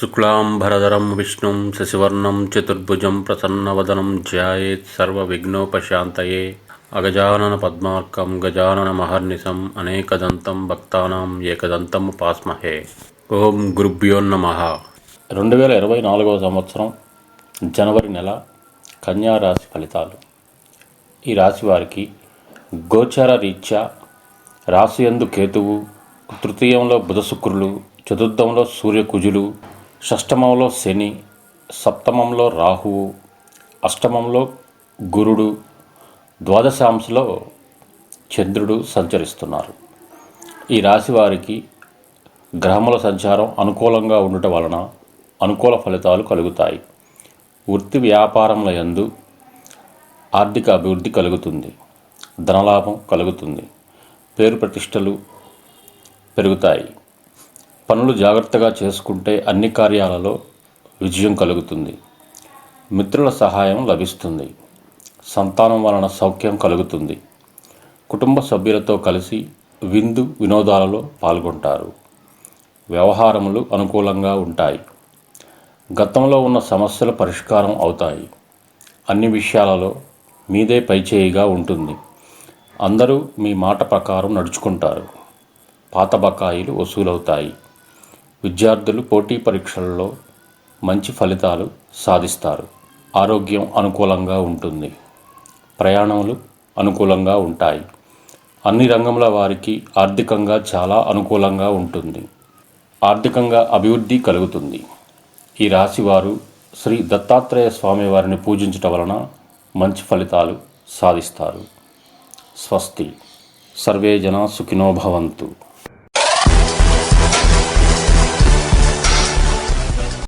శుక్లాంబరధరం విష్ణుం శశివర్ణం చతుర్భుజం ప్రసన్నవదనం ధ్యాయేత్ సర్వవిఘ్నోపశాంతయే. అగజానన పద్మార్కం గజానన మహర్నిశం అనేకదంతం భక్తానాం ఏకదంతం పాస్మహే ఓం గురుభ్యోన్నమ రెండు వేల ఇరవై నాలుగవ సంవత్సరం జనవరి నెల కన్యా రాశి ఫలితాలు. ఈ రాశి వారికి గోచర రీత్యా రాశియందు కేతువు తృతీయంలో బుధ శుక్రులు చతుర్థంలో సూర్యకుజులు షష్టమంలో శని సప్తమంలో రాహువు అష్టమంలో గురుడు ద్వాదశాంశలో చంద్రుడు సంచరిస్తున్నారు. ఈ రాశి వారికి గ్రహముల సంచారం అనుకూలంగా ఉండటం వలన అనుకూల ఫలితాలు కలుగుతాయి. వృత్తి వ్యాపారముల యందు ఆర్థిక అభివృద్ధి కలుగుతుంది. ధనలాభం కలుగుతుంది. పేరు ప్రతిష్టలు పెరుగుతాయి. పనులు జాగ్రత్తగా చేసుకుంటే అన్ని కార్యాలలో విజయం కలుగుతుంది. మిత్రుల సహాయం లభిస్తుంది. సంతానం వలన సౌఖ్యం కలుగుతుంది. కుటుంబ సభ్యులతో కలిసి విందు వినోదాలలో పాల్గొంటారు. వ్యవహారములు అనుకూలంగా ఉంటాయి. గతంలో ఉన్న సమస్యల పరిష్కారం అవుతాయి. అన్ని విషయాలలో మీదే పైచేయిగా ఉంటుంది. అందరూ మీ మాట ప్రకారం నడుచుకుంటారు. పాత బకాయిలు వసూలవుతాయి. విద్యార్థులు పోటీ పరీక్షల్లో మంచి ఫలితాలు సాధిస్తారు. ఆరోగ్యం అనుకూలంగా ఉంటుంది. ప్రయాణములు అనుకూలంగా ఉంటాయి. అన్ని రంగముల వారికి ఆర్థికంగా చాలా అనుకూలంగా ఉంటుంది. ఆర్థికంగా అభివృద్ధి కలుగుతుంది. ఈ రాశివారు శ్రీ దత్తాత్రేయ స్వామి వారిని పూజించటం వలన మంచి ఫలితాలు సాధిస్తారు. స్వస్తి. సర్వే జనా సుఖినో భవంతు.